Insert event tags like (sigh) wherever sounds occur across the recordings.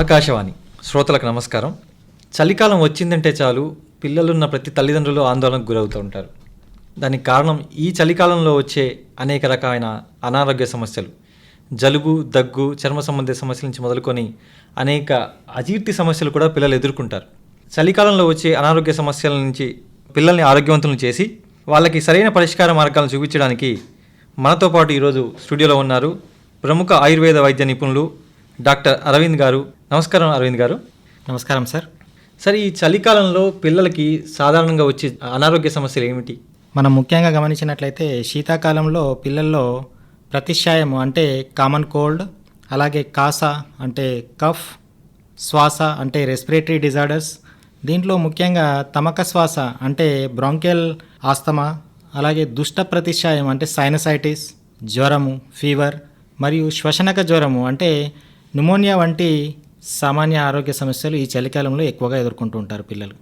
ఆకాశవాణి. శ్రోతలకు నమస్కారం. చలికాలం వచ్చిందంటే చాలు పిల్లలున్న ప్రతి తల్లిదండ్రులు ఆందోళనకు గురవుతూ ఉంటారు. దానికి కారణం ఈ చలికాలంలో వచ్చే అనేక రకమైన అనారోగ్య సమస్యలు. జలుబు దగ్గు చర్మ సంబంధిత సమస్యల నుంచి మొదలుకొని అనేక అజీర్తి సమస్యలు కూడా పిల్లలు ఎదుర్కొంటారు. చలికాలంలో వచ్చే అనారోగ్య సమస్యల నుంచి పిల్లల్ని ఆరోగ్యవంతులను చేసి వాళ్ళకి సరైన పరిష్కార మార్గాలను చూపించడానికి మనతో పాటు ఈరోజు స్టూడియోలో ఉన్నారు ప్రముఖ ఆయుర్వేద వైద్య నిపుణులు డాక్టర్ అరవింద్ గారు నమస్కారం అరవింద్ గారు. నమస్కారం సార్. సరే ఈ చలికాలంలో పిల్లలకి సాధారణంగా వచ్చే అనారోగ్య సమస్యలు ఏమిటి? మనం ముఖ్యంగా గమనించినట్లయితే శీతాకాలంలో పిల్లల్లో ప్రతిశాయము అంటే కామన్ కోల్డ్ అలాగే కాస అంటే కఫ్ శ్వాస అంటే రెస్పిరేటరీ డిజార్డర్స్ దీంట్లో ముఖ్యంగా తమక శ్వాస అంటే బ్రాంకియల్ ఆస్తమా అలాగే దుష్ట ప్రతిశాయం అంటే సైనసైటిస్ జ్వరము ఫీవర్ మరియు శ్వసనక జ్వరము అంటే న్యూమోనియా వంటి సామాన్య ఆరోగ్య సమస్యలు ఈ చలికాలంలో ఎక్కువగా ఎదుర్కొంటూ ఉంటారు పిల్లలు.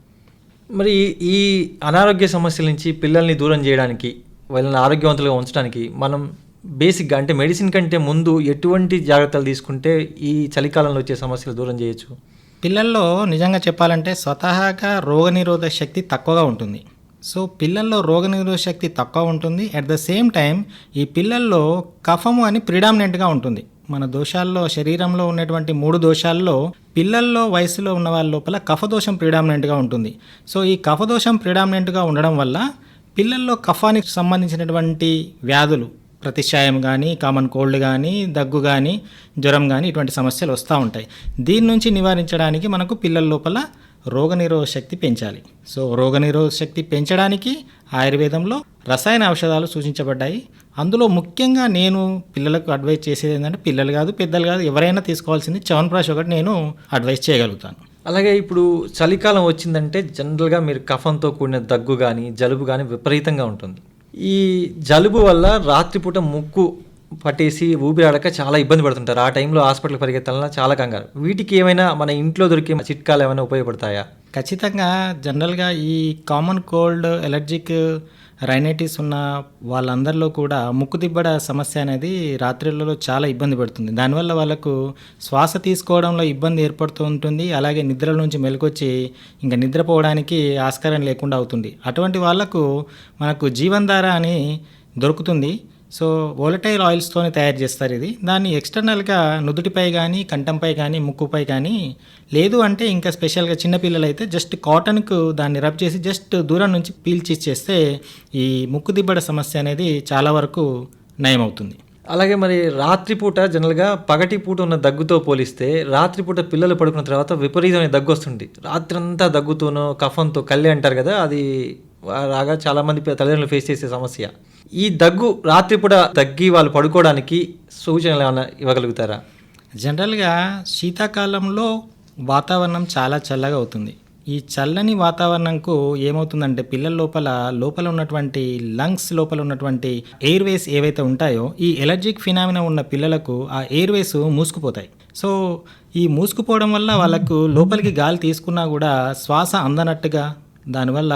మరి ఈ అనారోగ్య సమస్యల నుంచి పిల్లల్ని దూరం చేయడానికి వాళ్ళని ఆరోగ్యవంతులుగా ఉంచడానికి మనం బేసిక్గా అంటే మెడిసిన్ కంటే ముందు ఎటువంటి జాగ్రత్తలు తీసుకుంటే ఈ చలికాలంలో వచ్చే సమస్యలు దూరం చేయొచ్చు? పిల్లల్లో నిజంగా చెప్పాలంటే స్వతహాగా రోగనిరోధక శక్తి తక్కువగా ఉంటుంది. సో పిల్లల్లో రోగనిరోధక శక్తి తక్కువ ఉంటుంది. అట్ ద సేమ్ టైం ఈ పిల్లల్లో కఫము అని ప్రిడామినెంట్గా ఉంటుంది. మన దోషాల్లో శరీరంలో ఉన్నటువంటి మూడు దోషాల్లో పిల్లల్లో వయసులో ఉన్న వాళ్ళ లోపల కఫదోషం ప్రిడామినెంట్గా ఉంటుంది. సో ఈ కఫదోషం ప్రిడామినెంట్గా ఉండడం వల్ల పిల్లల్లో కఫానికి సంబంధించినటువంటి వ్యాధులు ప్రతిశాయం కానీ కామన్ కోల్డ్ కానీ దగ్గు కానీ జ్వరం కానీ ఇటువంటి సమస్యలు వస్తూ ఉంటాయి. దీని నుంచి నివారించడానికి మనకు పిల్లల లోపల రోగనిరోధక శక్తి పెంచాలి. సో రోగనిరోధక శక్తి పెంచడానికి ఆయుర్వేదంలో రసాయన ఔషధాలు సూచించబడ్డాయి. అందులో ముఖ్యంగా నేను పిల్లలకు అడ్వైజ్ చేసేది ఏంటంటే పిల్లలు కాదు పెద్దలు కాదు ఎవరైనా తీసుకోవాల్సింది చవన్ప్రాష్ ఒకటి నేను అడ్వైజ్ చేయగలుగుతాను. అలాగే ఇప్పుడు చలికాలం వచ్చిందంటే జనరల్గా మీరు కఫంతో కూడిన దగ్గు కానీ జలుబు కానీ విపరీతంగా ఉంటుంది. ఈ జలుబు వల్ల రాత్రిపూట ముక్కు పట్టేసి ఊపిరాడక చాలా ఇబ్బంది పడుతుంటారు. ఆ టైంలో హాస్పిటల్ పరిగెత్తాలన్నా చాలా కంగారు. వీటికి ఏమైనా మన ఇంట్లో దొరికే చిట్కాలు ఏమైనా ఉపయోగపడతాయా? ఖచ్చితంగా జనరల్గా ఈ కామన్ కోల్డ్ ఎలర్జిక్ రైనైటిస్ ఉన్న వాళ్ళందరిలో కూడా ముక్కు దిబ్బడ సమస్య అనేది రాత్రిళ్ళలో చాలా ఇబ్బంది పడుతుంది. దానివల్ల వాళ్ళకు శ్వాస తీసుకోవడంలో ఇబ్బంది ఏర్పడుతూ ఉంటుంది. అలాగే నిద్రల నుంచి మెలకొచ్చి ఇంకా నిద్రపోవడానికి ఆస్కారం లేకుండా అవుతుంది. అటువంటి వాళ్ళకు మనకు జీవన్ధార అని దొరుకుతుంది. సో వోలటైల్ ఆయిల్స్తోనే తయారు చేస్తారు ఇది. దాన్ని ఎక్స్టర్నల్గా నుదుటిపై కానీ కంఠంపై కానీ ముక్కుపై కానీ లేదు అంటే ఇంకా స్పెషల్గా చిన్నపిల్లలు అయితే జస్ట్ కాటన్కు దాన్ని రబ్ చేసి జస్ట్ దూరం నుంచి పీల్చి చేస్తే ఈ ముక్కు దిబ్బడ సమస్య అనేది చాలా వరకు నయమవుతుంది. అలాగే మరి రాత్రిపూట జనరల్గా పగటి పూట ఉన్న దగ్గుతో పోలిస్తే రాత్రిపూట పిల్లలు పడుకున్న తర్వాత విపరీతమైన దగ్గు వస్తుంది. రాత్రంతా దగ్గుతోనో కఫంతో కళ్ళి అంటారు కదా అది రాగా చాలామంది తల్లిదండ్రులు ఫేస్ చేసే సమస్య. ఈ దగ్గు రాత్రిపూట తగ్గి వాళ్ళు పడుకోవడానికి సూచనలు ఏమైనా ఇవ్వగలుగుతారా? జనరల్గా శీతాకాలంలో వాతావరణం చాలా చల్లగా అవుతుంది. ఈ చల్లని వాతావరణంకు ఏమవుతుందంటే పిల్లల లోపల లోపల ఉన్నటువంటి లంగ్స్ లోపల ఉన్నటువంటి ఎయిర్వేస్ ఏవైతే ఉంటాయో ఈ ఎలర్జిక్ ఫినామినా ఉన్న పిల్లలకు ఆ ఎయిర్వేస్ మూసుకుపోతాయి. సో ఈ మూసుకుపోవడం వల్ల వాళ్ళకు లోపలికి గాలి తీసుకున్నా కూడా శ్వాస అందనట్టుగా దానివల్ల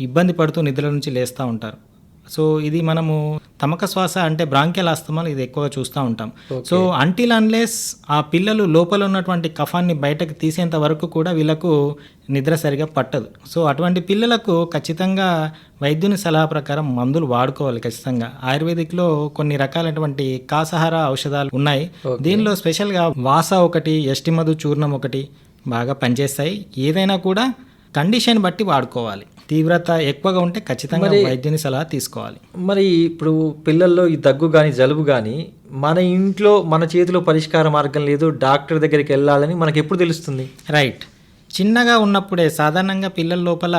ఇబ్బంది పడుతూ నిద్ర నుంచి లేస్తూ ఉంటారు. సో ఇది మనము తమక శ్వాస అంటే బ్రాంకెల్ ఆస్తమాలు ఇది ఎక్కువగా చూస్తూ ఉంటాం. సో అంటిల్ అన్లెస్ ఆ పిల్లలు లోపల ఉన్నటువంటి కఫాన్ని బయటకు తీసేంత వరకు కూడా వీళ్ళకు నిద్ర సరిగా పట్టదు. సో అటువంటి పిల్లలకు ఖచ్చితంగా వైద్యుని సలహా ప్రకారం మందులు వాడుకోవాలి ఖచ్చితంగా. ఆయుర్వేదిక్లో కొన్ని రకాలైనటువంటి కాసహార ఔషధాలు ఉన్నాయి. దీనిలో స్పెషల్గా వాస ఒకటి ఎస్టిమధు చూర్ణం ఒకటి బాగా పనిచేస్తాయి. ఏదైనా కూడా కండిషన్ బట్టి వాడుకోవాలి. తీవ్రత ఎక్కువగా ఉంటే ఖచ్చితంగా వైద్యుని సలహా తీసుకోవాలి. మరి ఇప్పుడు పిల్లల్లో ఈ దగ్గు కానీ జలుబు కానీ మన ఇంట్లో మన చేతిలో పరిష్కార మార్గం లేదు డాక్టర్ దగ్గరికి వెళ్ళాలని మనకి ఎప్పుడు తెలుస్తుంది? రైట్ చిన్నగా ఉన్నప్పుడే సాధారణంగా పిల్లల లోపల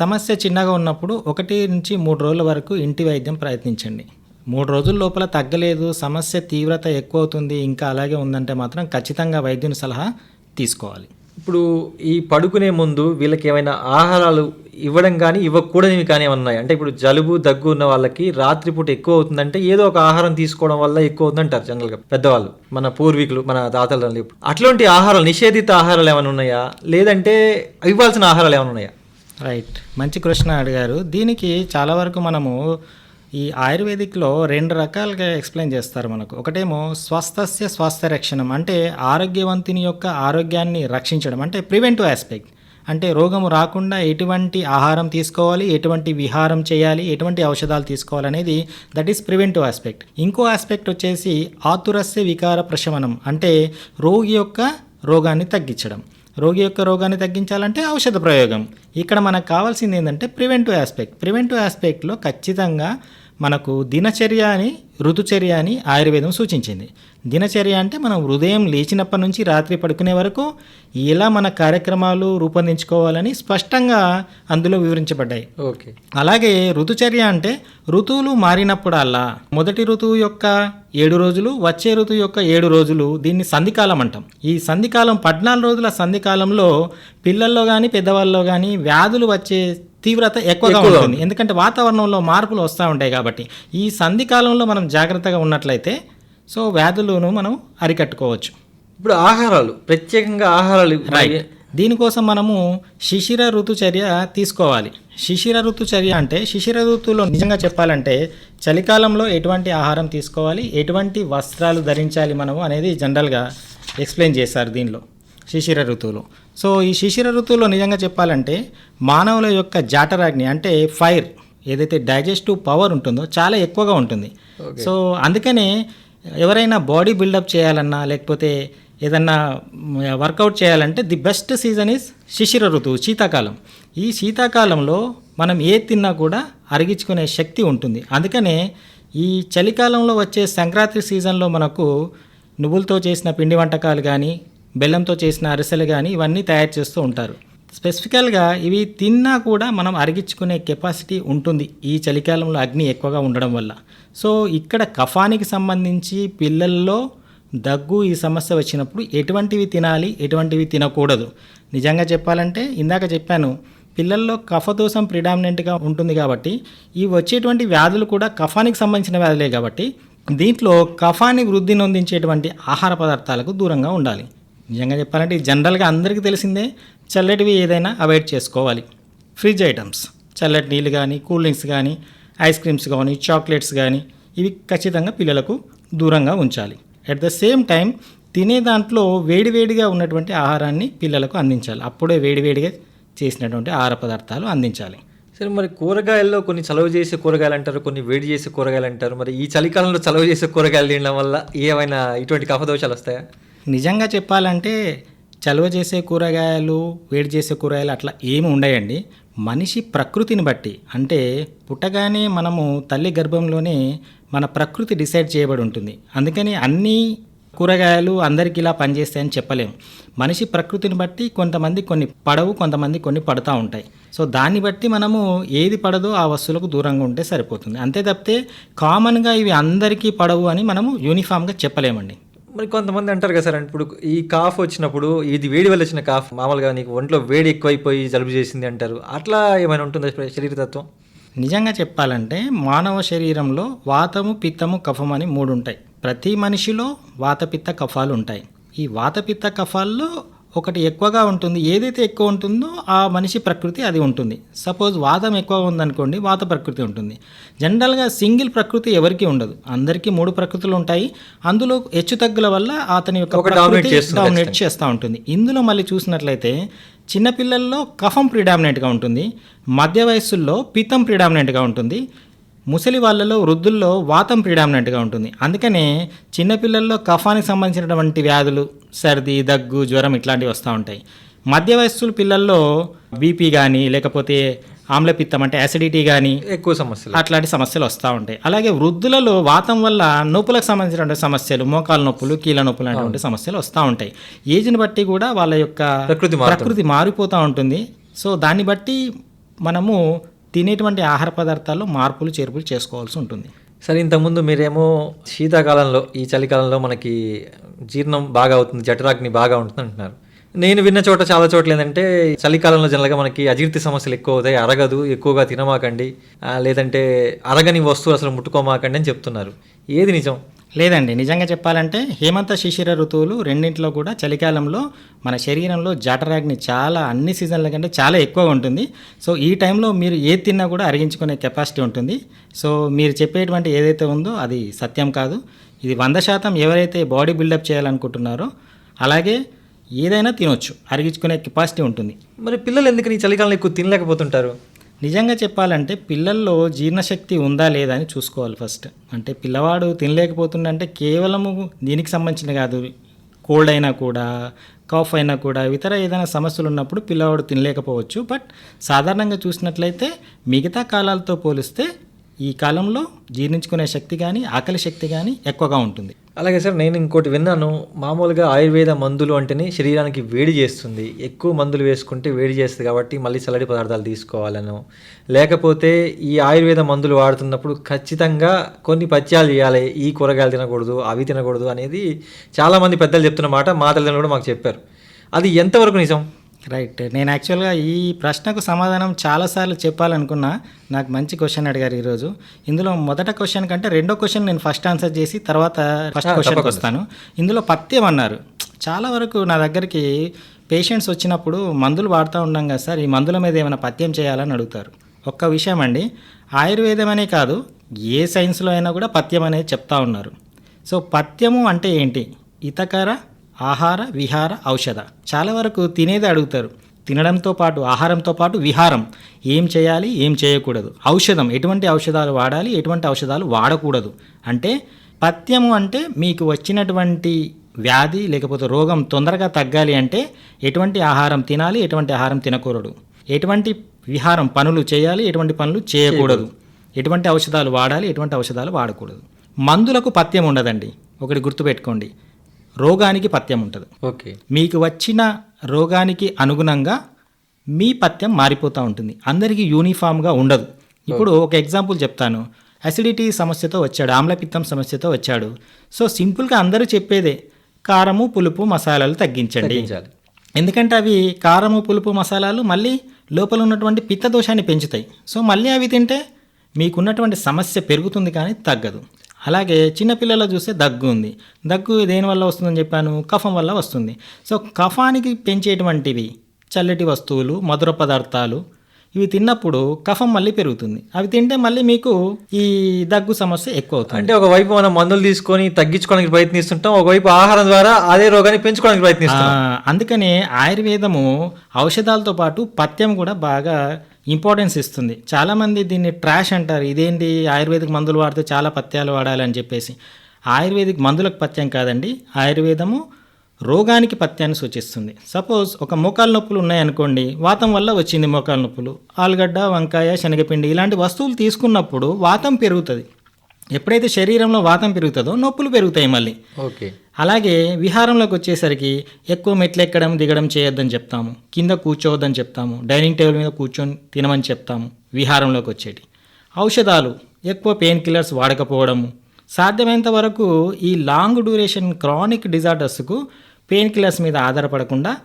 సమస్య చిన్నగా ఉన్నప్పుడు ఒకటి నుంచి మూడు రోజుల వరకు ఇంటి వైద్యం ప్రయత్నించండి. మూడు రోజుల లోపల తగ్గలేదు సమస్య తీవ్రత ఎక్కువ అవుతుంది ఇంకా అలాగే ఉందంటే మాత్రం ఖచ్చితంగా వైద్యుని సలహా తీసుకోవాలి. ఇప్పుడు ఈ పడుకునే ముందు వీళ్ళకి ఏమైనా ఆహారాలు ఇవ్వడం కానీ ఇవ్వకూడనివి కానీ ఉన్నాయి? అంటే ఇప్పుడు జలుబు దగ్గు ఉన్న వాళ్ళకి రాత్రిపూట ఎక్కువ అవుతుందంటే ఏదో ఒక ఆహారం తీసుకోవడం వల్ల ఎక్కువ అవుతుందంటారు జనరల్గా పెద్దవాళ్ళు మన పూర్వీకులు మన తాతలు అట్లాంటి ఆహారాలు నిషేధిత ఆహారాలు ఏమైనా ఉన్నాయా? లేదంటే ఇవ్వాల్సిన ఆహారాలు ఏమైనా ఉన్నాయా? రైట్. మంచి ప్రశ్న అడిగారు. దీనికి చాలా వరకు మనము ఈ ఆయుర్వేదిక్లో రెండు రకాలుగా ఎక్స్ప్లెయిన్ చేస్తారు మనకు. ఒకటేమో స్వస్థస్య స్వాస్థ్య రక్షణం అంటే ఆరోగ్యవంతుని యొక్క ఆరోగ్యాన్ని రక్షించడం అంటే ప్రివెంటివ్ ఆస్పెక్ట్. అంటే రోగము రాకుండా ఎటువంటి ఆహారం తీసుకోవాలి ఎటువంటి విహారం చేయాలి ఎటువంటి ఔషధాలు తీసుకోవాలి అనేది దట్ ఈస్ ప్రివెంటివ్ ఆస్పెక్ట్. ఇంకో ఆస్పెక్ట్ వచ్చేసి ఆతురస్య వికార ప్రశమనం అంటే రోగి యొక్క రోగాన్ని తగ్గించడం. రోగి యొక్క రోగాన్ని తగ్గించాలంటే ఔషధ ప్రయోగం. ఇక్కడ మనకు కావాల్సింది ఏంటంటే ప్రివెంటివ్ ఆస్పెక్ట్. ప్రివెంటివ్ ఆస్పెక్ట్లో ఖచ్చితంగా మనకు దినచర్య అని ఋతుచర్య అని ఆయుర్వేదం సూచించింది. దినచర్య అంటే మనం ఉదయం లేచినప్పటి నుంచి రాత్రి పడుకునే వరకు ఎలా మన కార్యక్రమాలు రూపొందించుకోవాలని స్పష్టంగా అందులో వివరించబడ్డాయి. ఓకే. అలాగే ఋతుచర్య అంటే ఋతువులు మారినప్పుడల్లా మొదటి ఋతువు యొక్క ఏడు రోజులు వచ్చే ఋతువు యొక్క ఏడు రోజులు దీన్ని సంధికాలం అంటాం. ఈ సంధికాలం పద్నాలుగు రోజుల సంధికాలంలో పిల్లల్లో కానీ పెద్దవాళ్ళలో కానీ వ్యాధులు వచ్చే తీవ్రత ఎక్కువగా ఉంటుంది. ఎందుకంటే వాతావరణంలో మార్పులు వస్తూ ఉంటాయి కాబట్టి ఈ సంధి కాలంలో మనం జాగ్రత్తగా ఉన్నట్లయితే సో వ్యాధులను మనం అరికట్టుకోవచ్చు. ఇప్పుడు ఆహారాలు ప్రత్యేకంగా ఆహారాలు రైట్ దీనికోసం మనము శిశిర ఋతుచర్య తీసుకోవాలి. శిశిర ఋతుచర్య అంటే శిశిర ఋతువులో నిజంగా చెప్పాలంటే చలికాలంలో ఎటువంటి ఆహారం తీసుకోవాలి ఎటువంటి వస్త్రాలు ధరించాలి మనము అనేది జనరల్గా ఎక్స్ప్లెయిన్ చేశారు దీనిలో. శిశిర ఋతువులో. సో ఈ శిశిర ఋతువులో నిజంగా చెప్పాలంటే మానవుల యొక్క జాటరాగ్ని అంటే ఫైర్ ఏదైతే డైజెస్టివ్ పవర్ ఉంటుందో చాలా ఎక్కువగా ఉంటుంది. సో అందుకనే ఎవరైనా బాడీ బిల్డప్ చేయాలన్నా లేకపోతే ఏదన్నా వర్కౌట్ చేయాలంటే ది బెస్ట్ సీజన్ ఈజ్ శిశిర ఋతువు శీతాకాలం. ఈ శీతాకాలంలో మనం ఏ తిన్నా కూడా అరిగించుకునే శక్తి ఉంటుంది. అందుకనే ఈ చలికాలంలో వచ్చే సంక్రాంతి సీజన్లో మనకు నువ్వులతో చేసిన పిండి వంటకాలు కానీ బెల్లంతో చేసిన అరిసెలు కానీ ఇవన్నీ తయారు చేస్తూ ఉంటారు. స్పెసిఫికల్గా ఇవి తిన్నా కూడా మనం అరిగించుకునే కెపాసిటీ ఉంటుంది ఈ చలికాలంలో అగ్ని ఎక్కువగా ఉండడం వల్ల. సో ఇక్కడ కఫానికి సంబంధించి పిల్లల్లో దగ్గు ఈ సమస్య వచ్చినప్పుడు ఎటువంటివి తినాలి ఎటువంటివి తినకూడదు? నిజంగా చెప్పాలంటే ఇందాక చెప్పాను పిల్లల్లో కఫదోషం ప్రిడామినెంట్గా ఉంటుంది కాబట్టి ఈ వచ్చేటువంటి వ్యాధులు కూడా కఫానికి సంబంధించిన వ్యాధులే కాబట్టి దీంట్లో కఫాన్ని వృద్ధి నొందించేటువంటి ఆహార పదార్థాలకు దూరంగా ఉండాలి. నిజంగా చెప్పాలంటే ఈ జనరల్గా అందరికీ తెలిసిందే చల్లటివి ఏదైనా అవాయిడ్ చేసుకోవాలి. ఫ్రిడ్జ్ ఐటమ్స్ చల్లటి నీళ్ళు కానీ కూల్ డ్రింక్స్ కానీ ఐస్ క్రీమ్స్ కానీ చాక్లెట్స్ కానీ ఇవి ఖచ్చితంగా పిల్లలకు దూరంగా ఉంచాలి. అట్ ద సేమ్ టైం తినే దాంట్లో వేడివేడిగా ఉన్నటువంటి ఆహారాన్ని పిల్లలకు అందించాలి. అప్పుడే వేడివేడిగా చేసినటువంటి ఆహార పదార్థాలు అందించాలి. సరే మరి కూరగాయల్లో కొన్ని చలవ చేసే కూరగాయలు అంటారు కొన్ని వేడి చేసే కూరగాయలు అంటారు. మరి ఈ చలికాలంలో చలవ చేసే కూరగాయలు తినడం వల్ల ఏమైనా ఇటువంటి కఫదోషాలు వస్తాయా? నిజంగా చెప్పాలంటే చలువ చేసే కూరగాయలు వేడి చేసే కూరగాయలు అట్లా ఏమి ఉండయండి. మనిషి ప్రకృతిని బట్టి అంటే పుట్టగానే మనము తల్లి గర్భంలోనే మన ప్రకృతి డిసైడ్ చేయబడి ఉంటుంది. అందుకని అన్ని కూరగాయలు అందరికీ ఇలా పనిచేస్తాయని చెప్పలేము మనిషి ప్రకృతిని బట్టి కొంతమంది కొన్ని పడవు కొంతమంది కొన్ని పడుతూ ఉంటాయి. సో దాన్ని బట్టి మనము ఏది పడదో ఆ వస్తువులకు దూరంగా ఉంటే సరిపోతుంది. అంతే తప్పితే కామన్గా ఇవి అందరికీ పడవు అని మనము యూనిఫామ్గా చెప్పలేమండి. మరి కొంతమంది అంటారు కదా సార్ ఇప్పుడు ఈ కాఫ్ వచ్చినప్పుడు ఇది వేడి వల్ల వచ్చిన కాఫ్ మామూలుగా నీకు ఒంట్లో వేడి ఎక్కువైపోయి జలుబు చేసింది అంటారు. అట్లా ఏమైనా ఉంటుందా శరీరతత్వం? నిజంగా చెప్పాలంటే మానవ శరీరంలో వాతము పిత్తము కఫం అని మూడు ఉంటాయి. ప్రతి మనిషిలో వాతపిత్త కఫాలు ఉంటాయి. ఈ వాతపిత్త కఫాల్లో ఒకటి ఎక్కువగా ఉంటుంది ఏదైతే ఎక్కువ ఉంటుందో ఆ మనిషి ప్రకృతి అది ఉంటుంది. సపోజ్ వాతం ఎక్కువ ఉందనుకోండి వాత ప్రకృతి ఉంటుంది. జనరల్గా సింగిల్ ప్రకృతి ఎవరికీ ఉండదు. అందరికీ మూడు ప్రకృతులు ఉంటాయి. అందులో హెచ్చు తగ్గుల వల్ల అతని యొక్క డామినేట్ చేస్తూ ఉంటుంది. ఇందులో మళ్ళీ చూసినట్లయితే చిన్నపిల్లల్లో కఫం ప్రిడామినెంట్గా ఉంటుంది. మధ్య వయస్సుల్లో పిత్తం ప్రిడామినెంట్గా ఉంటుంది. ముసలి వాళ్ళలో వృద్ధుల్లో వాతం ప్రిడామినెంట్గా ఉంటుంది. అందుకనే చిన్నపిల్లల్లో కఫానికి సంబంధించినటువంటి వ్యాధులు సర్ది దగ్గు జ్వరం ఇట్లాంటివి వస్తూ ఉంటాయి. మధ్య వయస్సుల పిల్లల్లో బీపీ కానీ లేకపోతే ఆమ్లపిత్తం అంటే యాసిడిటీ కానీ ఎక్కువ సమస్యలు. అట్లాంటి సమస్యలు వస్తూ ఉంటాయి. అలాగే వృద్ధులలో వాతం వల్ల నొప్పులకు సంబంధించినటువంటి సమస్యలు మోకాలు నొప్పులు కీళ్ళ నొప్పులు అనేటువంటి సమస్యలు వస్తూ ఉంటాయి. ఏజ్ని బట్టి కూడా వాళ్ళ యొక్క ప్రకృతి. ప్రకృతి మారిపోతూ ఉంటుంది. సో దాన్ని బట్టి మనము తినేటువంటి ఆహార పదార్థాల్లో మార్పులు చేర్పులు చేసుకోవాల్సి ఉంటుంది. సరే ఇంతకుముందు మీరేమో శీతాకాలంలో ఈ చలికాలంలో మనకి జీర్ణం బాగా అవుతుంది జఠరాగ్ని బాగా ఉంటుంది అంటున్నారు. నేను విన్న చోట చాలా చోట్ల ఏంటంటే చలికాలంలో జనరల్గా మనకి అజీర్తి సమస్యలు ఎక్కువ అవుతాయి అరగదు ఎక్కువగా తినమాకండి లేదంటే అరగని వస్తువు అసలు ముట్టుకోమాకండి అని చెప్తున్నారు. ఏది నిజం? లేదండి నిజంగా చెప్పాలంటే హేమంత శిశిర ఋతువులు రెండింటిలో కూడా చలికాలంలో మన శరీరంలో జాటరాగ్ని చాలా అన్ని సీజన్ల కంటే చాలా ఎక్కువ ఉంటుంది. సో ఈ టైంలో మీరు ఏది తిన్నా కూడా అరిగించుకునే కెపాసిటీ ఉంటుంది. సో మీరు చెప్పేటువంటి ఏదైతే ఉందో అది సత్యం కాదు. ఇది వంద శాతం ఎవరైతే బాడీ బిల్డప్ చేయాలనుకుంటున్నారో అలాగే ఏదైనా తినొచ్చు అరిగించుకునే కెపాసిటీ ఉంటుంది. మరి పిల్లలు ఎందుకు ఈ చలికాలంలో ఎక్కువ తినలేకపోతుంటారు? నిజంగా చెప్పాలంటే పిల్లల్లో జీర్ణశక్తి ఉందా లేదా అని చూసుకోవాలి ఫస్ట్. అంటే పిల్లవాడు తినలేకపోతుండంటే కేవలము దీనికి సంబంధించిన కాదు. కోల్డ్ అయినా కూడా కాఫ్ అయినా కూడా ఇతర ఏదైనా సమస్యలు ఉన్నప్పుడు పిల్లవాడు తినలేకపోవచ్చు. బట్ సాధారణంగా చూసినట్లయితే మిగతా కాలాలతో పోలిస్తే ఈ కాలంలో జీర్ణించుకునే శక్తి కానీ ఆకలి శక్తి కానీ ఎక్కువగా ఉంటుంది. అలాగే సార్ నేను ఇంకోటి విన్నాను. మామూలుగా ఆయుర్వేద మందులు అంటేనే శరీరానికి వేడి చేస్తుంది. ఎక్కువ మందులు వేసుకుంటే వేడి చేస్తుంది కాబట్టి మళ్ళీ చల్లటి పదార్థాలు తీసుకోవాలను. లేకపోతే ఈ ఆయుర్వేద మందులు వాడుతున్నప్పుడు ఖచ్చితంగా కొన్ని పత్యాలు చేయాలి. ఈ కూరగాయలు తినకూడదు అవి తినకూడదు అనేది చాలామంది పెద్దలు చెప్తున్న మాట మా తల్లిదండ్రులు కూడా మాకు చెప్పారు. అది ఎంతవరకు నిజం? రైట్ నేను యాక్చువల్గా ఈ ప్రశ్నకు సమాధానం చాలాసార్లు చెప్పాలనుకున్నా నాకు మంచి క్వశ్చన్ అడిగారు ఈరోజు. ఇందులో మొదట క్వశ్చన్ కంటే రెండో క్వశ్చన్ నేను ఫస్ట్ ఆన్సర్ చేసి తర్వాత ఫస్ట్ క్వశ్చన్కి. వస్తాను. ఇందులో పత్యం అన్నారు. చాలా వరకు నా దగ్గరికి పేషెంట్స్ వచ్చినప్పుడు మందులు వాడుతూ ఉన్నాం కదా సార్ ఈ మందుల మీద ఏమైనా పత్యం చేయాలని అడుగుతారు. ఒక్క విషయం అండి ఆయుర్వేదం అనే కాదు ఏ సైన్స్లో అయినా కూడా పత్యం అనేది చెప్తా ఉన్నారు. సో పత్యము అంటే ఏంటి? ఇతకర? ఆహార విహార ఔషధ. చాలా వరకు తినేది అడుగుతారు. తినడంతో పాటు ఆహారంతో పాటు విహారం. ఏం చేయాలి ఏం చేయకూడదు. ఔషధం ఎటువంటి ఔషధాలు వాడాలి ఎటువంటి ఔషధాలు వాడకూడదు. అంటే పథ్యము అంటే మీకు వచ్చినటువంటి వ్యాధి లేకపోతే రోగం తొందరగా తగ్గాలి అంటే ఎటువంటి ఆహారం తినాలి ఎటువంటి ఆహారం తినకూడదు. ఎటువంటి విహారం పనులు చేయాలి ఎటువంటి పనులు చేయకూడదు. ఎటువంటి ఔషధాలు వాడాలి ఎటువంటి ఔషధాలు వాడకూడదు. మందులకు పథ్యం ఉండదండి. ఒకటి గుర్తుపెట్టుకోండి. రోగానికి పథ్యం ఉంటుంది. ఓకే. మీకు వచ్చిన రోగానికి అనుగుణంగా మీ పథ్యం మారిపోతూ ఉంటుంది. అందరికీ యూనిఫామ్గా ఉండదు. ఇప్పుడు ఒక ఎగ్జాంపుల్ చెప్తాను. అసిడిటీ సమస్యతో వచ్చాడు ఆమ్లపిత్తం సమస్యతో వచ్చాడు. సో సింపుల్గా అందరూ చెప్పేదే కారము పులుపు మసాలాలు తగ్గించండి. ఎందుకంటే అవి కారము పులుపు మసాలాలు మళ్ళీ లోపల ఉన్నటువంటి పిత్త దోషాన్ని పెంచుతాయి. సో మళ్ళీ అవి తింటే మీకున్నటువంటి సమస్య పెరుగుతుంది కానీ తగ్గదు. అలాగే చిన్నపిల్లలు చూస్తే దగ్గు ఉంది. దగ్గు దేనివల్ల వస్తుందని చెప్పాను? కఫం వల్ల వస్తుంది. సో కఫానికి పెంచేటువంటివి చల్లటి వస్తువులు మధుర పదార్థాలు ఇవి తిన్నప్పుడు కఫం మళ్ళీ పెరుగుతుంది. అవి తింటే మళ్ళీ మీకు ఈ దగ్గు సమస్య ఎక్కువ అవుతుంది అంటే ఒకవైపు మనం మందులు తీసుకొని తగ్గించుకోవడానికి ప్రయత్నిస్తుంటాం ఒకవైపు ఆహారం ద్వారా అదే రోగాన్ని పెంచుకోవడానికి ప్రయత్నిస్తాం అందుకనే ఆయుర్వేదము ఔషధాలతో పాటు పథ్యం కూడా బాగా ఇంపార్టెన్స్ ఇస్తుంది. చాలామంది దీన్ని ట్రాష్ అంటారు. ఇదేంటి ఆయుర్వేదిక్ మందులు వాడితే చాలా పత్యాలు వాడాలి అని చెప్పేసి. ఆయుర్వేదిక్ మందులకు పత్యం కాదండి. ఆయుర్వేదము రోగానికి పత్యాన్ని సూచిస్తుంది. సపోజ్ ఒక మోకాలు నొప్పులు ఉన్నాయనుకోండి వాతం వల్ల వచ్చింది మోకాలు నొప్పులు. ఆలుగడ్డ వంకాయ శనగపిండి ఇలాంటి వస్తువులు తీసుకున్నప్పుడు వాతం పెరుగుతుంది. ఎప్పుడైతే శరీరంలో వాతం పెరుగుతుందో నొప్పులు పెరుగుతాయి మళ్ళీ. ఓకే. అలాగే విహారంలోకి వచ్చేసరికి ఎక్కువ మెట్లు ఎక్కడం దిగడం చేయొద్దని చెప్తాము. కింద కూర్చోవద్దని చెప్తాము. డైనింగ్ టేబుల్ మీద కూర్చొని తినమని చెప్తాము విహారంలోకి వచ్చేటి. ఔషధాలు ఎక్కువ పెయిన్ కిల్లర్స్ వాడకపోవడము. సాధ్యమైనంత వరకు ఈ లాంగ్ డ్యూరేషన్ క్రానిక్ డిజార్డర్స్కు పెయిన్ కిల్లర్స్ మీద ఆధారపడకుండా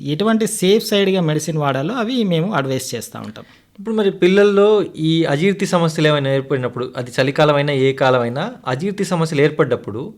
ఎటువంటి సేఫ్ సైడ్గా మెడిసిన్ వాడాలో అవి మేము అడ్వైస్ చేస్తూ ఉంటాం. ఇప్పుడు మరి పిల్లల్లో ఈ అజీర్తి సమస్యలు ఏమైనా ఏర్పడినప్పుడు అది చలికాలం అయినా ఏ కాలమైనా అజీర్తి సమస్యలు ఏర్పడ్డప్పుడు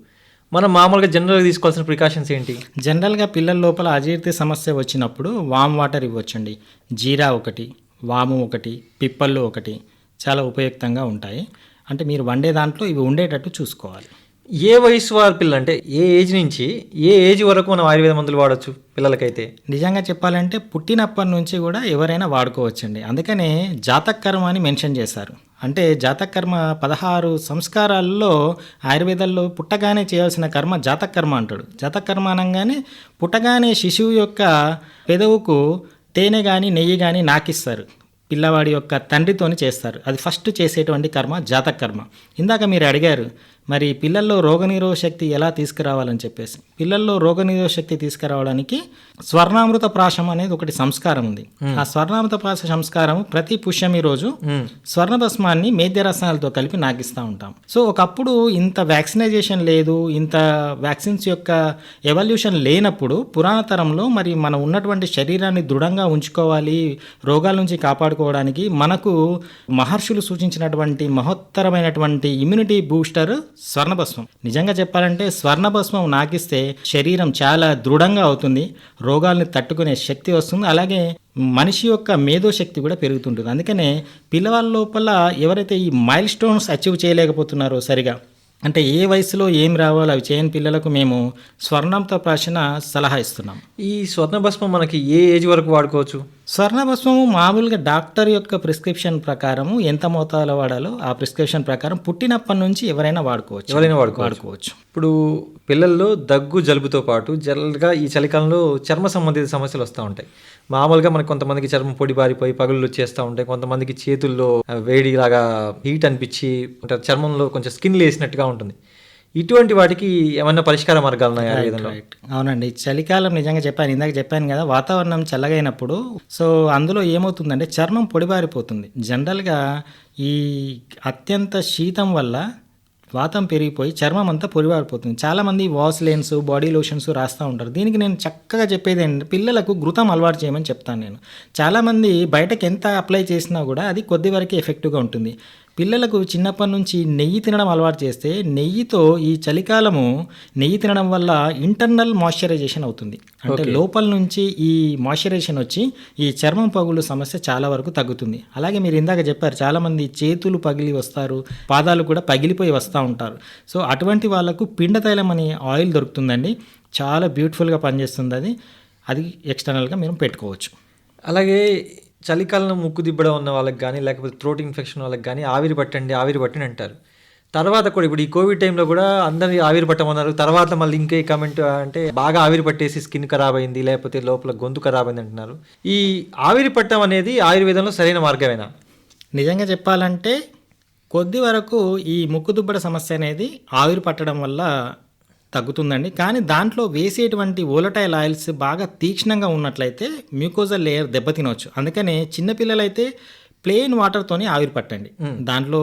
మనం మామూలుగా జనరల్గా తీసుకోవాల్సిన ప్రికాషన్స్ ఏంటి? జనరల్గా పిల్లల లోపల అజీర్తి సమస్య వచ్చినప్పుడు వామ్ వాటర్ ఇవ్వచ్చండి. జీరా ఒకటి వాము ఒకటి పిప్పళ్ళు ఒకటి చాలా ఉపయుక్తంగా ఉంటాయి. అంటే మీరు వండే దాంట్లో ఇవి ఉండేటట్టు చూసుకోవాలి. ఏ వయసు వారి పిల్లలు అంటే ఏ ఏజ్ నుంచి ఏ ఏజ్ వరకు మనం ఆయుర్వేద మందులు వాడచ్చు పిల్లలకైతే? నిజంగా చెప్పాలంటే పుట్టినప్పటి నుంచి కూడా ఎవరైనా వాడుకోవచ్చండి. అందుకనే జాతకర్మ అని మెన్షన్ చేశారు. అంటే జాతకర్మ పదహారు సంస్కారాల్లో ఆయుర్వేదంలో పుట్టగానే చేయాల్సిన కర్మ జాతకర్మ అంటాడు. జాతకర్మ అనగానే పుట్టగానే శిశువు యొక్క పెదవుకు తేనె కానీ నెయ్యి కానీ నాకిస్తారు. పిల్లవాడి యొక్క తండ్రితోని చేస్తారు. అది ఫస్ట్ చేసేటువంటి కర్మ జాతకర్మ ఇందాక మీరు అడిగారు మరి పిల్లల్లో రోగనిరోధ శక్తి ఎలా తీసుకురావాలని చెప్పేసి. పిల్లల్లో రోగనిరోధ శక్తి తీసుకురావడానికి స్వర్ణామృత ప్రాశం అనేది ఒకటి సంస్కారం ఉంది. ఆ స్వర్ణామృత ప్రాశ సంస్కారం ప్రతి పుష్యమి రోజు స్వర్ణభస్మాన్ని మేద్య రసాయనాలతో కలిపి నాకిస్తూ ఉంటాం. సో ఒకప్పుడు ఇంత వ్యాక్సినైజేషన్ లేదు ఇంత వ్యాక్సిన్స్ యొక్క ఎవల్యూషన్ లేనప్పుడు పురాణ తరంలో మరి మనం ఉన్నటువంటి శరీరాన్ని దృఢంగా ఉంచుకోవాలి రోగాల నుంచి కాపాడుకోవడానికి మనకు మహర్షులు సూచించినటువంటి మహత్తరమైనటువంటి ఇమ్యూనిటీ బూస్టర్ స్వర్ణభస్మం. నిజంగా చెప్పాలంటే స్వర్ణభస్మం నాకిస్తే శరీరం చాలా దృఢంగా అవుతుంది రోగాల్ని తట్టుకునే శక్తి వస్తుంది అలాగే మనిషి యొక్క మేధోశక్తి కూడా పెరుగుతుంటుంది. అందుకనే పిల్లవాళ్ళ లోపల ఎవరైతే ఈ మైల్ స్టోన్స్ అచీవ్ చేయలేకపోతున్నారో సరిగా అంటే ఏ వయసులో ఏం రావాలో అవి చేయని పిల్లలకు మేము స్వర్ణంతో ప్రాచీన సలహా ఇస్తున్నాం. ఈ స్వర్ణ భస్మం మనకి ఏ ఏజ్ వరకు వాడుకోవచ్చు? స్వర్ణభస్మము మామూలుగా డాక్టర్ యొక్క ప్రిస్క్రిప్షన్ ప్రకారము ఎంత మోతాదులో వాడాలో ఆ ప్రిస్క్రిప్షన్ ప్రకారం పుట్టినప్పటి నుంచి ఎవరైనా వాడుకోవచ్చు. ఎవరైనా వాడుకోవచ్చు. వాడుకోవచ్చు. ఇప్పుడు పిల్లల్లో దగ్గు జలుబుతో పాటు జనరల్గా ఈ చలికాలంలో చర్మ సంబంధిత సమస్యలు వస్తూ ఉంటాయి. మామూలుగా మనకు కొంతమందికి చర్మం పొడి బారిపోయి పగుళ్ళు వచ్చేస్తూ ఉంటాయి. కొంతమందికి చేతుల్లో వేడిలాగా హీట్ అనిపించి చర్మంలో కొంచెం స్కిన్ లేసినట్టుగా ఉంటుంది. ఇటువంటి వాటికి ఏమైనా పరిష్కార మార్గాలు ఉన్నాయి అవునండి. చలికాలం నిజంగా చెప్పాను ఇందాక చెప్పాను కదా వాతావరణం చల్లగైనప్పుడు. సో అందులో ఏమవుతుందంటే చర్మం పొడిబారిపోతుంది. జనరల్గా ఈ అత్యంత శీతం వల్ల వాతం పెరిగిపోయి చర్మం అంతా పొడిబారిపోతుంది. చాలామంది వాస్లైన్స్ బాడీ లోషన్స్ రాస్తూ ఉంటారు. దీనికి నేను చక్కగా చెప్పేది ఏంటంటే పిల్లలకు ఘృతం అలవాటు చేయమని చెప్తాను నేను. చాలామంది బయటకు ఎంత అప్లై చేసినా కూడా అది కొద్ది వరకే ఎఫెక్టివ్గా ఉంటుంది. పిల్లలకు చిన్నప్పటి నుంచి నెయ్యి తినడం అలవాటు చేస్తే నెయ్యితో ఈ చలికాలము నెయ్యి తినడం వల్ల ఇంటర్నల్ మాయిశ్చరైజేషన్ అవుతుంది. అంటే లోపల నుంచి ఈ మాయిశ్చరైజేషన్ వచ్చి ఈ చర్మం పగులు సమస్య చాలా వరకు తగ్గుతుంది. అలాగే మీరు ఇందాక చెప్పారు చాలామంది చేతులు పగిలి వస్తారు పాదాలు కూడా పగిలిపోయి వస్తూ ఉంటారు. సో అటువంటి వాళ్ళకు పిండ తైలం అనే ఆయిల్ దొరుకుతుందండి. చాలా బ్యూటిఫుల్గా పనిచేస్తుంది అది. అది ఎక్స్టర్నల్గా మీరు పెట్టుకోవచ్చు. అలాగే చలికాలంలో ముక్కు దిబ్బడం ఉన్న వాళ్ళకి కానీ లేకపోతే థ్రోట్ ఇన్ఫెక్షన్ వాళ్ళకి కానీ ఆవిరి పట్టండి ఆవిరి పట్టండి అంటారు. తర్వాత కూడా ఇప్పుడు ఈ కోవిడ్ టైంలో కూడా అందరి ఆవిరి పట్టమన్నారు. తర్వాత మళ్ళీ ఇంకే కామెంట్ అంటే బాగా ఆవిరి పట్టేసి స్కిన్ ఖరాబ్ అయింది లేకపోతే లోపల గొంతు ఖరాబ్ అయింది అంటున్నారు. ఈ ఆవిరి పట్టం అనేది ఆయుర్వేదంలో సరైన మార్గమేనా? నిజంగా చెప్పాలంటే కొద్ది వరకు ఈ ముక్కు దుబ్బడ సమస్య అనేది ఆవిరి పట్టడం వల్ల తగ్గుతుందండి. కానీ దాంట్లో వేసేటువంటి ఓలటైల్ ఆయిల్స్ బాగా తీక్షణంగా ఉన్నట్లయితే మ్యూకోజల్ లేయర్ దెబ్బతినవచ్చు అందుకనే చిన్నపిల్లలైతే ప్లెయిన్ వాటర్తోనే ఆవిరి పట్టండి. దాంట్లో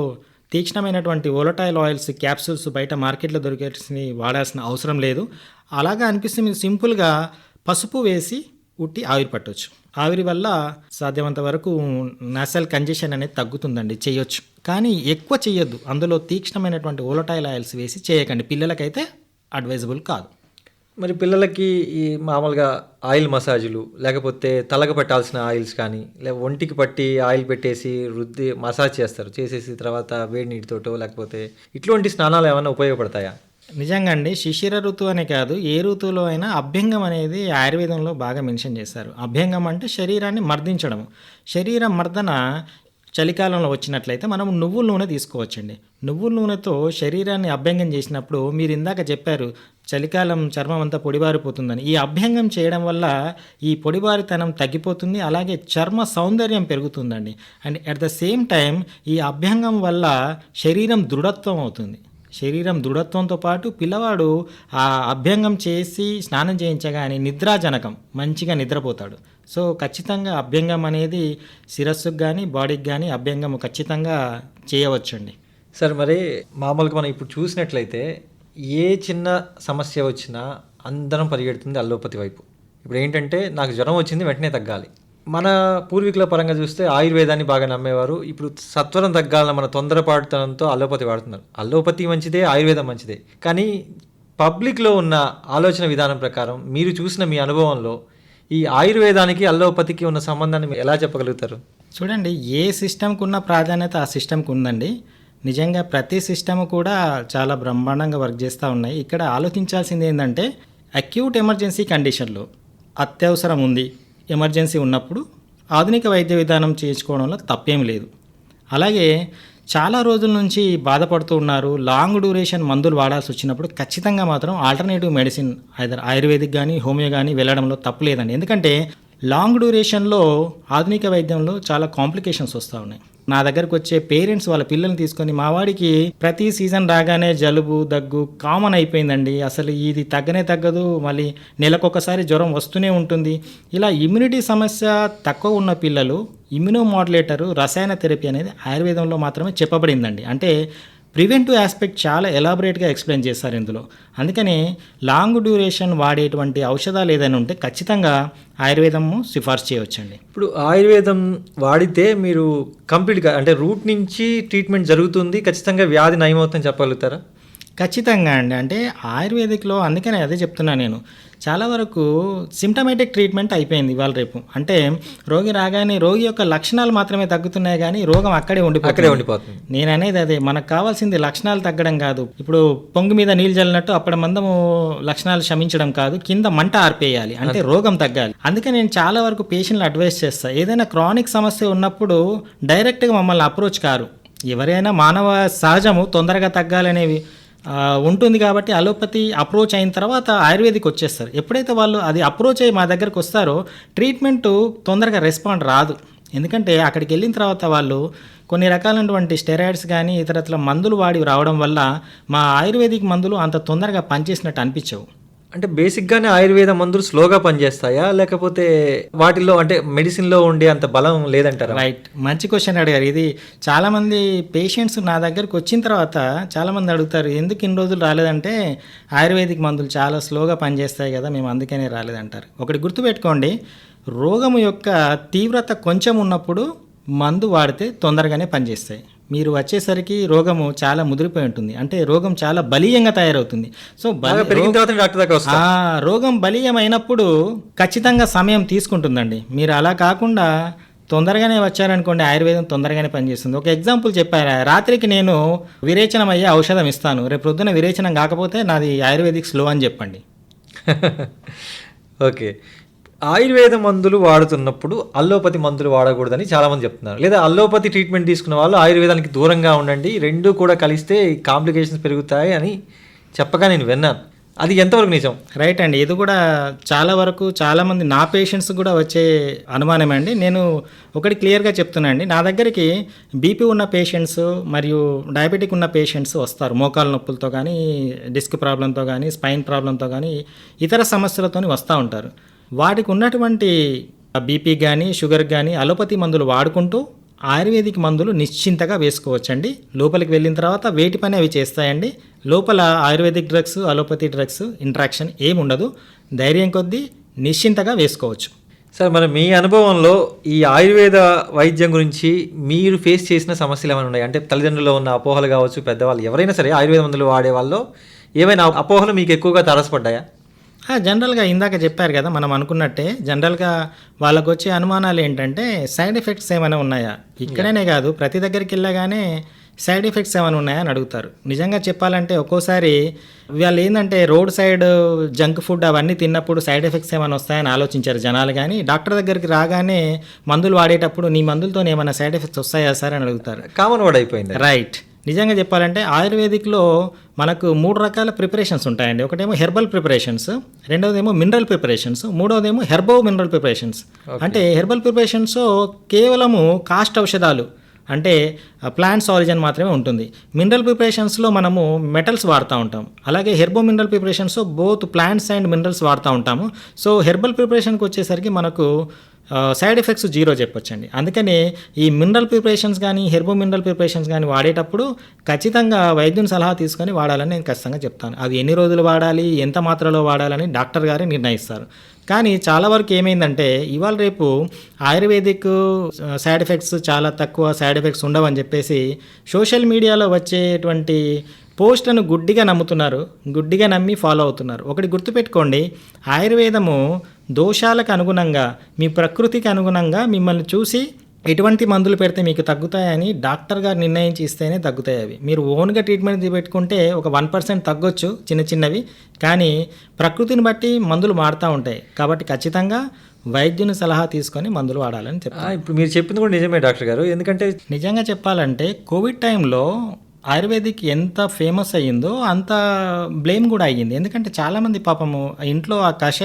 తీక్షణమైనటువంటి ఓలటైల్ ఆయిల్స్ క్యాప్సూల్స్ బయట మార్కెట్లో దొరికేసి వాడాల్సిన అవసరం లేదు. అలాగా అనిపిస్తే మీరు సింపుల్గా పసుపు వేసి ఉట్టి ఆవిరి పట్టవచ్చు ఆవిరి వల్ల సాధ్యమంత వరకు నసల్ కంజెషన్ అనేది తగ్గుతుందండి చేయొచ్చు. కానీ ఎక్కువ చేయొద్దు. అందులో తీక్షణమైనటువంటి ఓలటైల్ ఆయిల్స్ వేసి చేయకండి. పిల్లలకైతే అడ్వైజబుల్ కాదు. మరి పిల్లలకి ఈ మామూలుగా ఆయిల్ మసాజులు లేకపోతే తలకు పెట్టాల్సిన ఆయిల్స్ కానీ లేక ఒంటికి పట్టి ఆయిల్ పెట్టేసి రుద్ది మసాజ్ చేస్తారు. చేసేసి తర్వాత వేడి నీటితోటో లేకపోతే ఇటువంటి స్నానాలు ఏమైనా ఉపయోగపడతాయా? నిజంగా అండి శిశిర ఋతువు అనే కాదు ఏ ఋతువులో అయినా అభ్యంగం అనేది ఆయుర్వేదంలో బాగా మెన్షన్ చేశారు. అభ్యంగం అంటే శరీరాన్ని మర్దించడం శరీర మర్దన చలికాలంలో వచ్చినట్లయితే మనం నువ్వుల నూనె తీసుకోవచ్చండి. నువ్వుల నూనెతో శరీరాన్ని అభ్యంగం చేసినప్పుడు మీరు ఇందాక చెప్పారు చలికాలం చర్మం అంతా పొడిబారిపోతుందని. ఈ అభ్యంగం చేయడం వల్ల ఈ పొడిబారితనం తగ్గిపోతుంది అలాగే చర్మ సౌందర్యం పెరుగుతుందండి. And at the same time ఈ అభ్యంగం వల్ల శరీరం దృఢత్వం అవుతుంది. శరీరం దృఢత్వంతో పాటు పిల్లవాడు ఆ అభ్యంగం చేసి స్నానం చేయించగానే నిద్రాజనకం మంచిగా నిద్రపోతాడు. సో ఖచ్చితంగా అభ్యంగం అనేది శిరస్సుకు కానీ బాడీకి కానీ అభ్యంగం ఖచ్చితంగా చేయవచ్చండి. సార్ మరి మామూలుగా మనం ఇప్పుడు చూసినట్లయితే ఏ చిన్న సమస్య వచ్చినా అందరం పరిగెడుతుంది అల్లోపతి వైపు. ఇప్పుడు ఏంటంటే నాకు జ్వరం వచ్చింది వెంటనే తగ్గాలి. మన పూర్వీకుల పరంగా చూస్తే ఆయుర్వేదాన్ని బాగా నమ్మేవారు. ఇప్పుడు సత్వరం తగ్గాలన్న మన తొందరపాటుతనంతో అల్లోపతి వాడుతున్నారు. అల్లోపతి మంచిదే ఆయుర్వేదం మంచిదే. కానీ పబ్లిక్లో ఉన్న ఆలోచన విధానం ప్రకారం మీరు చూసిన మీ అనుభవంలో ఈ ఆయుర్వేదానికి అల్లోపతికి ఉన్న సంబంధాన్ని ఎలా చెప్పగలుగుతారు? చూడండి ఏ సిస్టమ్కి ఉన్న ప్రాధాన్యత ఆ సిస్టమ్కి ఉందండి నిజంగా ప్రతి సిస్టమ్ కూడా చాలా బ్రహ్మాండంగా వర్క్ చేస్తూ ఉన్నాయి. ఇక్కడ ఆలోచించాల్సింది ఏంటంటే అక్యూట్ ఎమర్జెన్సీ కండిషన్లో. అత్యవసరం ఉంది ఎమర్జెన్సీ ఉన్నప్పుడు ఆధునిక వైద్య విధానం చేయించుకోవడంలో తప్పేం లేదు. అలాగే చాలా రోజుల నుంచి బాధపడుతూ ఉన్నారు. లాంగ్ డ్యూరేషన్ మందులు వాడాల్సి వచ్చినప్పుడు ఖచ్చితంగా మాత్రం ఆల్టర్నేటివ్ మెడిసిన్ ఐదర్ ఆయుర్వేదిక్ కానీ హోమియో కానీ వెళ్ళడంలో తప్పు లేదండి. ఎందుకంటే లాంగ్ డ్యూరేషన్లో ఆధునిక వైద్యంలో చాలా కాంప్లికేషన్స్ వస్తూ ఉన్నాయి. నా దగ్గరకు వచ్చే పేరెంట్స్ వాళ్ళ పిల్లల్ని తీసుకొని మా వాడికి ప్రతి సీజన్ రాగానే జలుబు దగ్గు కామన్ అయిపోయిందండి. అసలు ఇది తగ్గనే తగ్గదు. మళ్ళీ నెలకొకసారి జ్వరం వస్తూనే ఉంటుంది. ఇలా ఇమ్యూనిటీ సమస్య తక్కువ ఉన్న పిల్లలు ఇమ్యూనోమాడ్యులేటరు రసాయన థెరపీ అనేది ఆయుర్వేదంలో మాత్రమే చెప్పబడిందండి. అంటే ప్రివెంటివ్ ఆస్పెక్ట్ చాలా ఎలాబరేట్గా ఎక్స్ప్లెయిన్ చేస్తారు ఇందులో. అందుకనే లాంగ్ డ్యూరేషన్ వాడేటువంటి ఔషధాలు ఏదైనా ఉంటే ఖచ్చితంగా ఆయుర్వేదము సిఫార్సు చేయవచ్చండి. ఇప్పుడు ఆయుర్వేదం వాడితే మీరు కంప్లీట్గా అంటే రూట్ నుంచి ట్రీట్మెంట్ జరుగుతుంది ఖచ్చితంగా వ్యాధి నయమవుతుందని చెప్పగలుగుతారా? ఖచ్చితంగా అండి. అంటే ఆయుర్వేదిక్లో అందుకనే అదే చెప్తున్నా నేను. చాలా వరకు సిమ్టమేటిక్ ట్రీట్మెంట్ అయిపోయింది ఇవాళ రేపు. అంటే రోగి రాగానే రోగి యొక్క లక్షణాలు మాత్రమే తగ్గుతున్నాయి కానీ రోగం అక్కడే అక్కడే ఉండిపోతుంది. ఉండిపోతుంది నేను అనేది అదే మనకు కావాల్సింది లక్షణాలు తగ్గడం కాదు. ఇప్పుడు పొంగు మీద నీళ్ళు చల్లినట్టు అప్పటి మందము లక్షణాలు శమించడం కాదు. కింద మంట ఆర్పేయాలి. అంటే రోగం తగ్గాలి. అందుకే నేను చాలా వరకు పేషెంట్లు అడ్వైస్ చేస్తా. ఏదైనా క్రానిక్ సమస్య ఉన్నప్పుడు డైరెక్ట్గా మమ్మల్ని అప్రోచ్ కారు. ఎవరైనా మానవ సహజము తొందరగా తగ్గాలనేవి ఉంటుంది కాబట్టి అలోపతి అప్రోచ్ అయిన తర్వాత ఆయుర్వేదిక్ వచ్చేస్తారు. ఎప్పుడైతే వాళ్ళు అది అప్రోచ్ అయ్యి మా దగ్గరకు వస్తారో ట్రీట్మెంట్ తొందరగా రెస్పాండ్ రాదు. ఎందుకంటే అక్కడికి వెళ్ళిన తర్వాత వాళ్ళు కొన్ని రకాలైనటువంటి స్టెరాయిడ్స్ కానీ ఇతరత్ర మందులు వాడి రావడం వల్ల మా ఆయుర్వేదిక్ మందులు అంత తొందరగా పనిచేసినట్టు అనిపించవు. అంటే బేసిక్గానే ఆయుర్వేద మందులు స్లోగా పనిచేస్తాయా? లేకపోతే వాటిల్లో అంటే మెడిసిన్లో ఉండే అంత బలం లేదంటారా? రైట్. మంచి క్వశ్చన్ అడిగారు. ఇది చాలామంది పేషెంట్స్ నా దగ్గరకు వచ్చిన తర్వాత చాలామంది అడుగుతారు ఎందుకు ఇన్ని రోజులు రాలేదంటే ఆయుర్వేదిక్ మందులు చాలా స్లోగా పనిచేస్తాయి కదా మేము అందుకనే రాలేదంటారు. ఒకటి గుర్తుపెట్టుకోండి రోగము యొక్క తీవ్రత కొంచెం ఉన్నప్పుడు మందు వాడితే తొందరగానే పనిచేస్తాయి. మీరు వచ్చేసరికి రోగము చాలా ముదిరిపోయి ఉంటుంది. అంటే రోగం చాలా బలీయంగా తయారవుతుంది. సో రోగం బలీయమైనప్పుడు ఖచ్చితంగా సమయం తీసుకుంటుందండి. మీరు అలా కాకుండా తొందరగానే వచ్చారనుకోండి ఆయుర్వేదం తొందరగానే పనిచేస్తుంది. ఒక ఎగ్జాంపుల్ చెప్పారా? రాత్రికి నేను విరేచనం అయ్యే ఔషధం ఇస్తాను. రేపు పొద్దున విరేచనం కాకపోతే నాది ఆయుర్వేదిక్ స్లో అని చెప్పండి. (laughs) ఓకే. ఆయుర్వేద మందులు వాడుతున్నప్పుడు అల్లోపతి మందులు వాడకూడదని చాలామంది చెప్తున్నారు. లేదా అల్లోపతి ట్రీట్మెంట్ తీసుకున్న వాళ్ళు ఆయుర్వేదానికి దూరంగా ఉండండి రెండు కూడా కలిస్తే కాంప్లికేషన్స్ పెరుగుతాయి అని చెప్పగా నేను విన్నాను. అది ఎంతవరకు నిజం? రైట్ అండి. ఇది కూడా చాలా వరకు చాలామంది నా పేషెంట్స్ కూడా వచ్చే అనుమానమే అండి. నేను ఒకటి క్లియర్గా చెప్తున్నా అండి. నా దగ్గరికి బీపీ ఉన్న పేషెంట్స్ మరియు డయాబెటిక్ ఉన్న పేషెంట్స్ వస్తారు. మోకాల నొప్పులతో కానీ డిస్క్ ప్రాబ్లంతో కానీ స్పైన్ ప్రాబ్లంతో కానీ ఇతర సమస్యలతో వస్తూ ఉంటారు. వాటికి ఉన్నటువంటి బీపీ కానీ షుగర్ కానీ అలోపతి మందులు వాడుకుంటూ ఆయుర్వేదిక్ మందులు నిశ్చింతగా వేసుకోవచ్చండి. లోపలికి వెళ్ళిన తర్వాత వేటి పని అవి చేస్తాయండి. లోపల ayurvedic drugs allopathy drugs interaction ఏమి ఉండదు. ధైర్యం కొద్దీ నిశ్చింతగా వేసుకోవచ్చు. సార్ మరి మీ అనుభవంలో ఈ ఆయుర్వేద వైద్యం గురించి మీరు ఫేస్ చేసిన సమస్యలు ఏమైనా ఉన్నాయి? అంటే తల్లిదండ్రుల్లో ఉన్న అపోహలు కావచ్చు పెద్దవాళ్ళు ఎవరైనా సరే ఆయుర్వేద మందులు వాడే వాళ్ళు ఏమైనా అపోహలు మీకు ఎక్కువగా తారసపడ్డాయా? జనరల్గా ఇందాక చెప్పారు కదా మనం అనుకున్నట్టే జనరల్గా వాళ్ళకు వచ్చే అనుమానాలు ఏంటంటే సైడ్ ఎఫెక్ట్స్ ఏమైనా ఉన్నాయా? ఇక్కడనే కాదు ప్రతి దగ్గరికి వెళ్ళగానే సైడ్ ఎఫెక్ట్స్ ఏమైనా ఉన్నాయా అని అడుగుతారు. నిజంగా చెప్పాలంటే ఒక్కోసారి వాళ్ళు ఏంటంటే రోడ్ సైడ్ జంక్ ఫుడ్ అవన్నీ తిన్నప్పుడు సైడ్ ఎఫెక్ట్స్ ఏమైనా వస్తాయని ఆలోచించారు జనాలు కానీ డాక్టర్ దగ్గరికి రాగానే మందులు వాడేటప్పుడు నీ మందులతో ఏమైనా సైడ్ ఎఫెక్ట్స్ వస్తాయా సార్ అని అడుగుతారు. కామన్ వర్డ్ అయిపోయింది. రైట్ నిజంగా చెప్పాలంటే ఆయుర్వేదిక్లో మనకు మూడు రకాల ప్రిపరేషన్స్ ఉంటాయండి. ఒకటేమో హెర్బల్ ప్రిపరేషన్స్ రెండవదేమో మినరల్ ప్రిపరేషన్స్ మూడవదేమో హెర్బో మినరల్ ప్రిపరేషన్స్. అంటే హెర్బల్ ప్రిపరేషన్స్ కేవలము కాస్ట్ ఔషధాలు అంటే ప్లాంట్స్ ఆరిజిన్ మాత్రమే ఉంటుంది. మినరల్ ప్రిపరేషన్స్లో మనము మెటల్స్ వాడుతూ ఉంటాం. అలాగే herbo mineral preparations both plants and minerals వాడుతూ ఉంటాము. సో హెర్బల్ ప్రిపరేషన్కి వచ్చేసరికి మనకు సైడ్ ఎఫెక్ట్స్ జీరో చెప్పొచ్చండి. అందుకని ఈ మినరల్ ప్రిపరేషన్స్ కానీ హెర్బో మినరల్ ప్రిపరేషన్స్ కానీ వాడేటప్పుడు ఖచ్చితంగా వైద్యుని సలహా తీసుకొని వాడాలని నేను ఖచ్చితంగా చెప్తాను. అవి ఎన్ని రోజులు వాడాలి ఎంత మాత్రలో వాడాలని డాక్టర్ గారే నిర్ణయిస్తారు. కానీ చాలా వరకు ఏమైందంటే ఇవాళ రేపు ఆయుర్వేదిక్ సైడ్ ఎఫెక్ట్స్ చాలా తక్కువ సైడ్ ఎఫెక్ట్స్ ఉండవని చెప్పేసి సోషల్ మీడియాలో వచ్చేటువంటి పోస్ట్లను గుడ్డిగా నమ్ముతున్నారు గుడ్డిగా నమ్మి ఫాలో అవుతున్నారు. ఒకటి గుర్తుపెట్టుకోండి ఆయుర్వేదము దోషాలకు అనుగుణంగా మీ ప్రకృతికి అనుగుణంగా మిమ్మల్ని చూసి ఎటువంటి మందులు పెడితే మీకు తగ్గుతాయని డాక్టర్ గారు నిర్ణయించి ఇస్తేనే తగ్గుతాయి అవి. మీరు ఓన్గా ట్రీట్మెంట్ పెట్టుకుంటే ఒక వన్ పర్సెంట్ తగ్గొచ్చు చిన్న చిన్నవి. కానీ ప్రకృతిని బట్టి మందులు మారుతూ ఉంటాయి. కాబట్టి ఖచ్చితంగా వైద్యుని సలహా తీసుకొని మందులు వాడాలని చెప్తాను. ఆ, ఇప్పుడు మీరు చెప్పింది కూడా నిజమే డాక్టర్ గారు. ఎందుకంటే నిజంగా చెప్పాలంటే కోవిడ్ టైంలో ఆయుర్వేదిక్ ఎంత ఫేమస్ అయ్యిందో అంత బ్లేమ్ కూడా అయ్యింది. ఎందుకంటే చాలామంది పాపము ఇంట్లో ఆ కషాయం